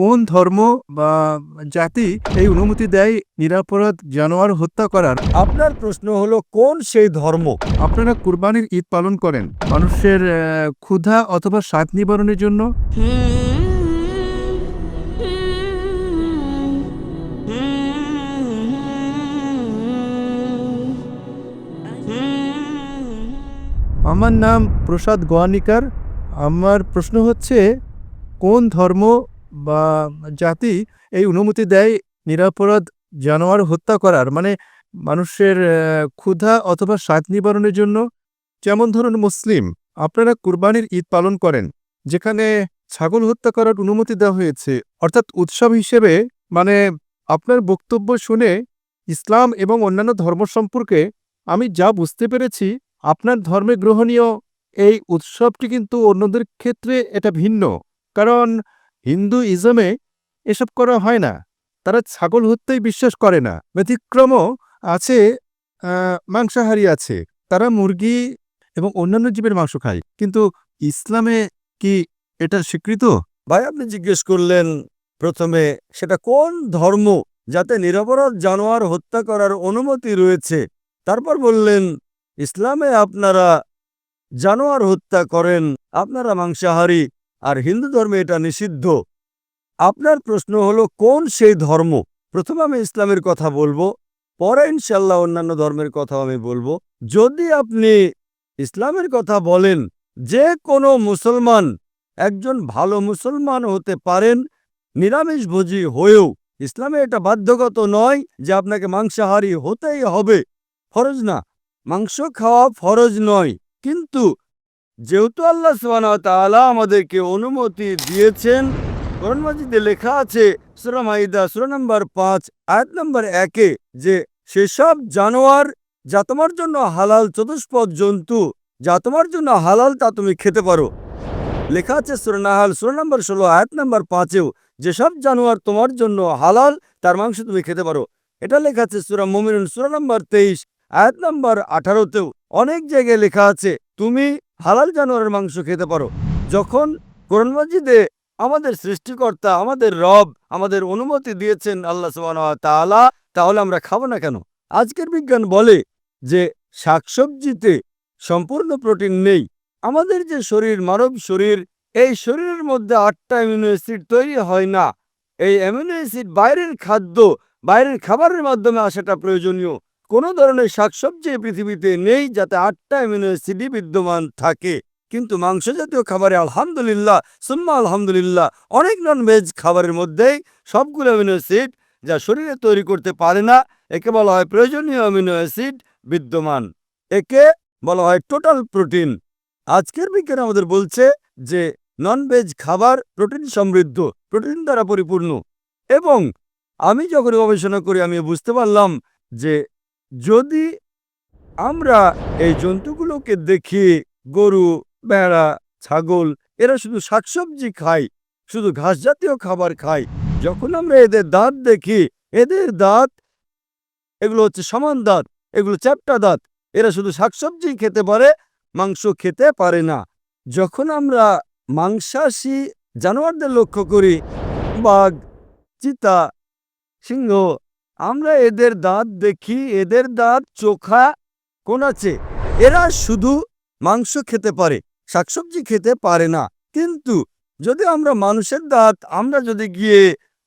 কোন ধর্ম বা জাতি এই অনুমতি দেয় নিরাপরাধ জানোয়ার হত্যা করার? আপনার প্রশ্ন হলো কোন সেই ধর্ম? আপনারা কুরবানির ঈদ পালন করেন মানুষের ক্ষুধা অথবা স্বাদ নিবারণের জন্য? আমার নাম প্রসাদ গোয়ানিকার। আমার প্রশ্ন হচ্ছে কোন ধর্ম বা জাতি এই অনুমতি দেয় নিরাপরাধ জানোয়ার হত্যা করার। মানে মানুষের ক্ষুধা অথবা স্বাদ নিবারণের জন্য যেমন ধরুন মুসলিম, আপনারা কুরবানির ঈদ পালন করেন, যেখানে ছাগল হত্যা করার অনুমতি দেওয়া হয়েছে। অর্থাৎ উৎসব হিসেবে মানে আপনার বক্তব্য শুনে ইসলাম এবং অন্যান্য ধর্ম সম্পর্কে আমি যা বুঝতে পেরেছি, আপনার ধর্মে গ্রহণীয় এই উৎসবটি কিন্তু অন্যদের ক্ষেত্রে এটা ভিন্ন। কারণ হিন্দু ইজমে এসব করা হয় না। তারা ছাগল হত্যায় বিশ্বাস করে না। ব্যতিক্রমও আছে মাংসাহারী আছে। তারা মুরগি এবং অন্যান্য জীবের মাংস খায়। কিন্তু ইসলামে কি এটা স্বীকৃত? ভাই, আপনি জিজ্ঞেস করলেন প্রথমে সেটা কোন ধর্ম যাতে নিরপরাধ জানোয়ার হত্যা করার অনুমতি রয়েছে? তারপর বললেন, ইসলামে আপনারা জানোয়ার হত্যা করেন, আপনারা মাংসাহারী। আর হিন্দু ধর্মে এটা নিষিদ্ধ। আপনার প্রশ্ন হলো, কোন সেই ধর্ম? প্রথমে আমি ইসলামের কথা বলব, পরে ইনশাল্লাহ অন্যান্য ধর্মের কথা আমি বলব। যদি আপনি ইসলামের কথা বলেন, যে কোনো মুসলমান, একজন ভালো মুসলমান হতে পারেন, নিরামিষভোজী হয়েও। ইসলামে এটা বাধ্যগত নয় যে আপনাকে মাংসাহারী হতেই হবে। ফরজ না। মাংস খাওয়া ফরজ নয়। কিন্তু যেহেতু আল্লাহ ওয়া আমাদেরকে অনুমতি দিয়েছেন, কোরআন মাজিদে লেখা আছে, সূরা মাইদা, সূরা নম্বর পাঁচ, আয়াত নম্বর একে, যে সেসব জানোয়ার যা তোমার জন্য হালাল চতুষ্পদ জন্তু, যা তোমার জন্য হালাল তা তুমি খেতে পারো। লেখা আছে সুরা নাহাল, সুরা নম্বর ষোলো, আয়াত নম্বর পাঁচেও, যেসব জানোয়ার তোমার জন্য হালাল, তার মাংস তুমি খেতে পারো। এটা লেখা আছে সুরা মুমিনুন, সুরা নম্বর তেইশ, আয়াত নম্বর আঠারোতেও। অনেক জায়গায় লেখা আছে, তুমি হালাল জানোয়ারের মাংস খেতে পারো। যখন কোরআন মাজিদে আমাদের সৃষ্টিকর্তা, আমাদের রব, আমাদের অনুমতি দিয়েছেন আল্লাহ তাআলা, তাহলে আমরা খাব না কেন? আজকের বিজ্ঞান বলে যে শাকসবজিতে সম্পূর্ণ প্রোটিন নেই। আমাদের যে শরীর, মানব শরীর, এই শরীরের মধ্যে আটটা অ্যামিনো অ্যাসিড তৈরি হয় না। এই অ্যামিনো অ্যাসিড বাইরের খাদ্য, বাইরের খাবারের মাধ্যমে আসাটা প্রয়োজনীয়। কোনো ধরনের শাকসবজি পৃথিবীতে নেই যাতে আটটা অ্যামিনো অ্যাসিডই বিদ্যমান থাকে। কিন্তু মাংস জাতীয় খাবারে আলহামদুলিল্লাহ, সুম্মা আলহামদুলিল্লাহ, অনেক নন ভেজ খাবারের মধ্যেই সবগুলো অ্যামিনো অ্যাসিড যা শরীরে তৈরি করতে পারে না, একে বলা হয় প্রয়োজনীয় অ্যামিনো অ্যাসিড বিদ্যমান। একে বলা হয় টোটাল প্রোটিন আজকের বিজ্ঞান আমাদের বলছে যে নন ভেজ খাবার প্রোটিন সমৃদ্ধ প্রোটিন দ্বারা পরিপূর্ণ। এবং আমি যখন গবেষণা করি, আমি বুঝতে পারলাম যে যদি আমরা এই জন্তুগুলোকে দেখি, গরু, ভেড়া, ছাগল, এরা শুধু শাকসবজি খায়, শুধু ঘাস জাতীয় খাবার খায়, যখন আমরা এদের দাঁত দেখি, এদের দাঁত, এগুলো হচ্ছে সমান দাঁত, এগুলো চ্যাপ্টা দাঁত, এরা শুধু শাকসবজি খেতে পারে, মাংস খেতে পারে না। যখন আমরা মাংসাশী জানোয়ারদের লক্ষ্য করি, বাঘ, চিতা, সিংহ আমরা এদের দাঁত দেখি, এদের দাঁত চোখা কোন আছে। এরা শুধু মাংস খেতে পারে, শাকসবজি খেতে পারে না। কিন্তু যদি আমরা মানুষের দাঁত, আমরা যদি গিয়ে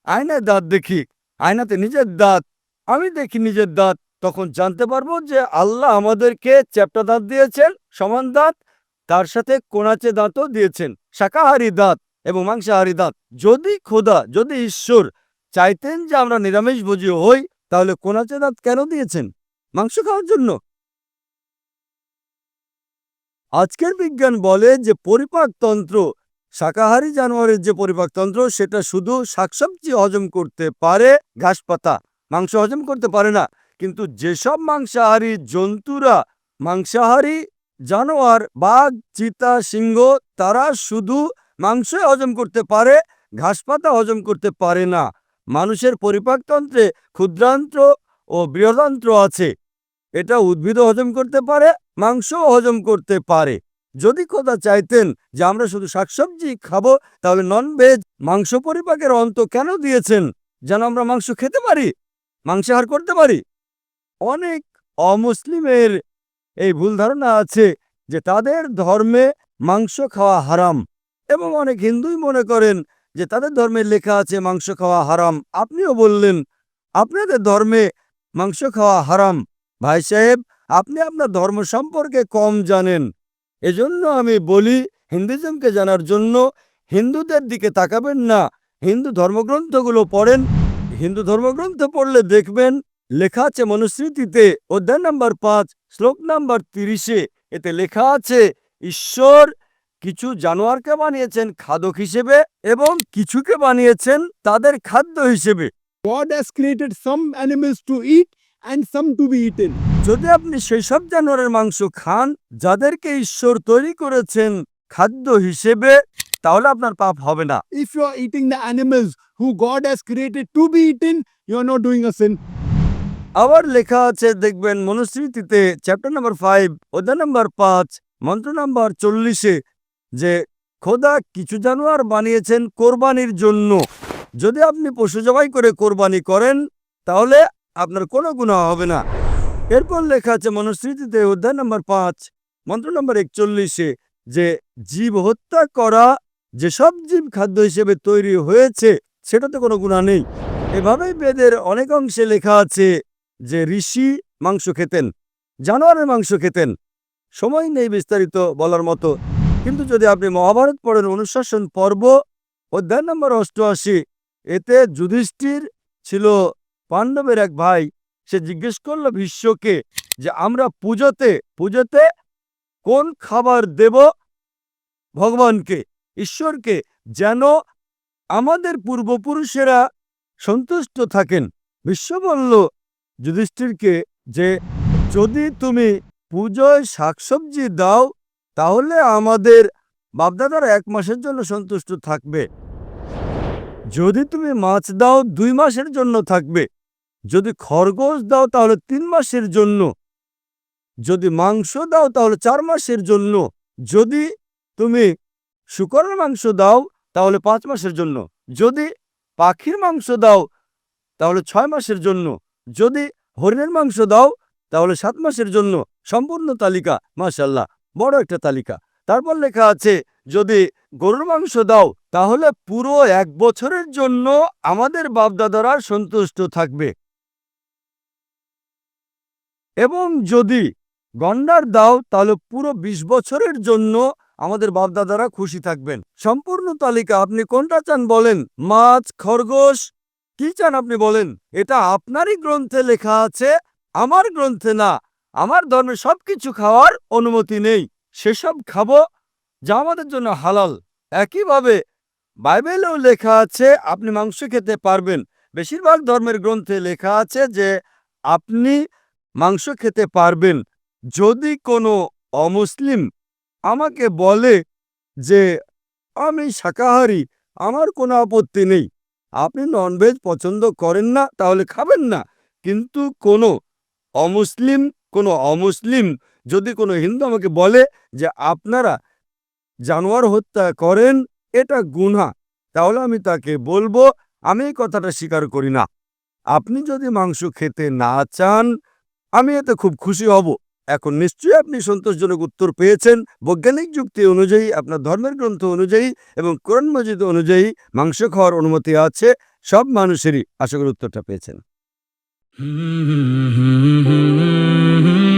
আয়নায় দাঁত দেখি, আয়নাতে নিজের দাঁত, আমি দেখি নিজের দাঁত, তখন জানতে পারব যে আল্লাহ আমাদেরকে চ্যাপ্টা দাঁত দিয়েছেন, সমান দাঁত, তার সাথে কোনাচে দাঁতও দিয়েছেন, শাকাহারী দাঁত এবং মাংসাহারী দাঁত। যদি খোদা, যদি ঈশ্বর চাইতেন যে আমরা নিরামিষ ভোজী হই, তাহলে কোনাচে দাঁত কেন দিয়েছেন? মাংস খাওয়ার জন্য। আজকের বিজ্ঞান বলে যে পরিপাকতন্ত্র শাকাহারী জানোয়ারের যে পরিপাকতন্ত্র সেটা শুধু শাকসবজি হজম করতে পারে ঘাসপাতা মাংস হজম করতে পারে না। কিন্তু যেসব মাংসাহারী জন্তুরা, মাংসাহারী জানোয়ার, বাঘ, চিতা, সিংহ, তারা শুধু মাংসই হজম করতে পারে ঘাসপাতা হজম করতে পারে না। মানুষের পরিপাকতন্ত্রে ক্ষুদ্রান্ত্র ও বৃহদান্ত্র আছে। এটা উদ্ভিদও হজম করতে পারে, মাংসও হজম করতে পারে। যদি কথা চাইতেন যে আমরা শুধু শাকসবজি খাব, তাহলে নন ভেজ মাংস পরিপাকের অন্ত কেন দিয়েছেন? যেন আমরা মাংস খেতে পারি মাংসাহার করতে পারি। অনেক অমুসলিমের এই ভুল ধারণা আছে যে তাদের ধর্মে মাংস খাওয়া হারাম। এবং অনেক হিন্দুই মনে করেন যে তাদের ধর্মে লেখা আছে মাংস খাওয়া হারাম। আপনিও বললেন, আপনাদের ধর্মে মাংস খাওয়া হারাম। ভাই সাহেব, আপনি আপনার ধর্ম সম্পর্কে কম জানেন। এজন্য আমি বলি হিন্দুজমকে জানার জন্য হিন্দুদের দিকে তাকাবেন না। হিন্দু ধর্মগ্রন্থগুলো পড়েন। হিন্দু ধর্মগ্রন্থ পড়লে দেখবেন, লেখা আছে মনুস্মৃতিতে, অধ্যায় নাম্বার পাঁচ, শ্লোক নাম্বার তিরিশে, এতে লেখা আছে, ঈশ্বর কিছু জানোয়ারকে বানিয়েছেন খাদক হিসেবে এবং কিছুকে বানিয়েছেন তাদের খাদ্য হিসেবে God has created some animals to eat and some to be eaten. যদি আপনি সেই সব জানোয়ারের মাংস খান যাদেরকে ঈশ্বর তৈরি করেছেন খাদ্য হিসেবে তাহলে আপনার পাপ হবে না If you are eating the animals who God has created to be eaten, you are not doing a sin. আবার লেখা আছে দেখবেন মনুস্মৃতিতে চ্যাপ্টার নাম্বার ফাইভ অধ্যায় নাম্বার পাঁচ মন্ত্র নাম্বার চল্লিশে যে, খোদা কিছু জানোয়ার বানিয়েছেন কোরবানির জন্য। যদি আপনি পশু জবাই করে কোরবানি করেন, তাহলে আপনার কোনো গুণা হবে না। এরপর লেখা আছে মনুস্মৃতিতে, অধ্যায় নাম্বার পাঁচ, মন্ত্র নম্বর একচল্লিশে, যে, জীব হত্যা করা যেসব জীব খাদ্য হিসেবে তৈরি হয়েছে, সেটাতে কোনো গুণা নেই। এভাবেই বেদের অনেক অংশে লেখা আছে যে, ঋষি মাংস খেতেন, জানোয়ারের মাংস খেতেন। সময় নেই বিস্তারিত বলার মতো। কিন্তু যদি আপনি মহাভারত পড়েন, অনুশাসন পর্ব, অধ্যায় নম্বর অষ্টআশি, এতে যুধিষ্ঠির ছিল পাণ্ডবের এক ভাই। সে জিজ্ঞেস করল ভীষ্মকে যে আমরা পুজোতে পুজোতে কোন খাবার দেব? ভগবানকে, ঈশ্বরকে, যেন আমাদের পূর্বপুরুষেরা সন্তুষ্ট থাকেন? বিশ্ব বলল, যুধিষ্ঠিরকে, যে যদি তুমি পুজোয় শাকসবজি দাও তাহলে আমাদের বাপদাদারা এক মাসের জন্য সন্তুষ্ট থাকবে। যদি তুমি মাছ দাও দুই মাসের জন্য থাকবে। যদি খরগোশ দাও তাহলে তিন মাসের জন্য। যদি মাংস দাও তাহলে চার মাসের জন্য। যদি তুমি শুকরের মাংস দাও তাহলে পাঁচ মাসের জন্য। যদি পাখির মাংস দাও তাহলে ছয় মাসের জন্য। যদি হরিণের মাংস দাও তাহলে সাত মাসের জন্য। সম্পূর্ণ তালিকা মাশাল্লাহ বড় একটা তালিকা। তারপর লেখা আছে, যদি গরুর মাংস দাও, তাহলে পুরো এক বছরের জন্য আমাদের বাপদাদারা সন্তুষ্ট থাকবে। এবং যদি গন্ডার দাও, তাহলে পুরো ২০ বছরের জন্য আমাদের বাপদাদারা খুশি থাকবেন। সম্পূর্ণ তালিকা আপনি কোনটা চান বলেন? মাছ, খরগোশ, কি চান আপনি বলেন? এটা আপনারই গ্রন্থে লেখা আছে, আমার গ্রন্থে না আমার ধর্মে সবকিছু খাওয়ার অনুমতি নেই। সেসব খাব যা আমাদের জন্য হালাল। একইভাবে বাইবেলেও লেখা আছে, আপনি মাংস খেতে পারবেন। বেশিরভাগ ধর্মের গ্রন্থে লেখা আছে যে, আপনি মাংস খেতে পারবেন। যদি কোনো অমুসলিম আমাকে বলে যে, আমি শাকাহারি, আমার কোনো আপত্তি নেই। আপনি ননভেজ পছন্দ করেন না, তাহলে খাবেন না। কিন্তু কোনো অমুসলিম কোনো অমুসলিম যদি কোনো হিন্দু আমাকে বলে যে আপনারা জানোয়ার হত্যা করেন, এটা গুনহা, তাহলে আমি তাকে বলব, আমি এই কথাটা স্বীকার করি না। আপনি যদি মাংস খেতে না চান, আমি এতে খুব খুশি হব। এখন নিশ্চয়ই আপনি সন্তোষজনক উত্তর পেয়েছেন। বৈজ্ঞানিক যুক্তি অনুযায়ী, আপনার ধর্মের গ্রন্থ অনুযায়ী এবং কোরআন মজিদ অনুযায়ী মাংস খাওয়ার অনুমতি আছে, সব মানুষেরই। আশা করি উত্তরটা পেয়েছেন। Mm-hmm. mm-hmm. mm-hmm.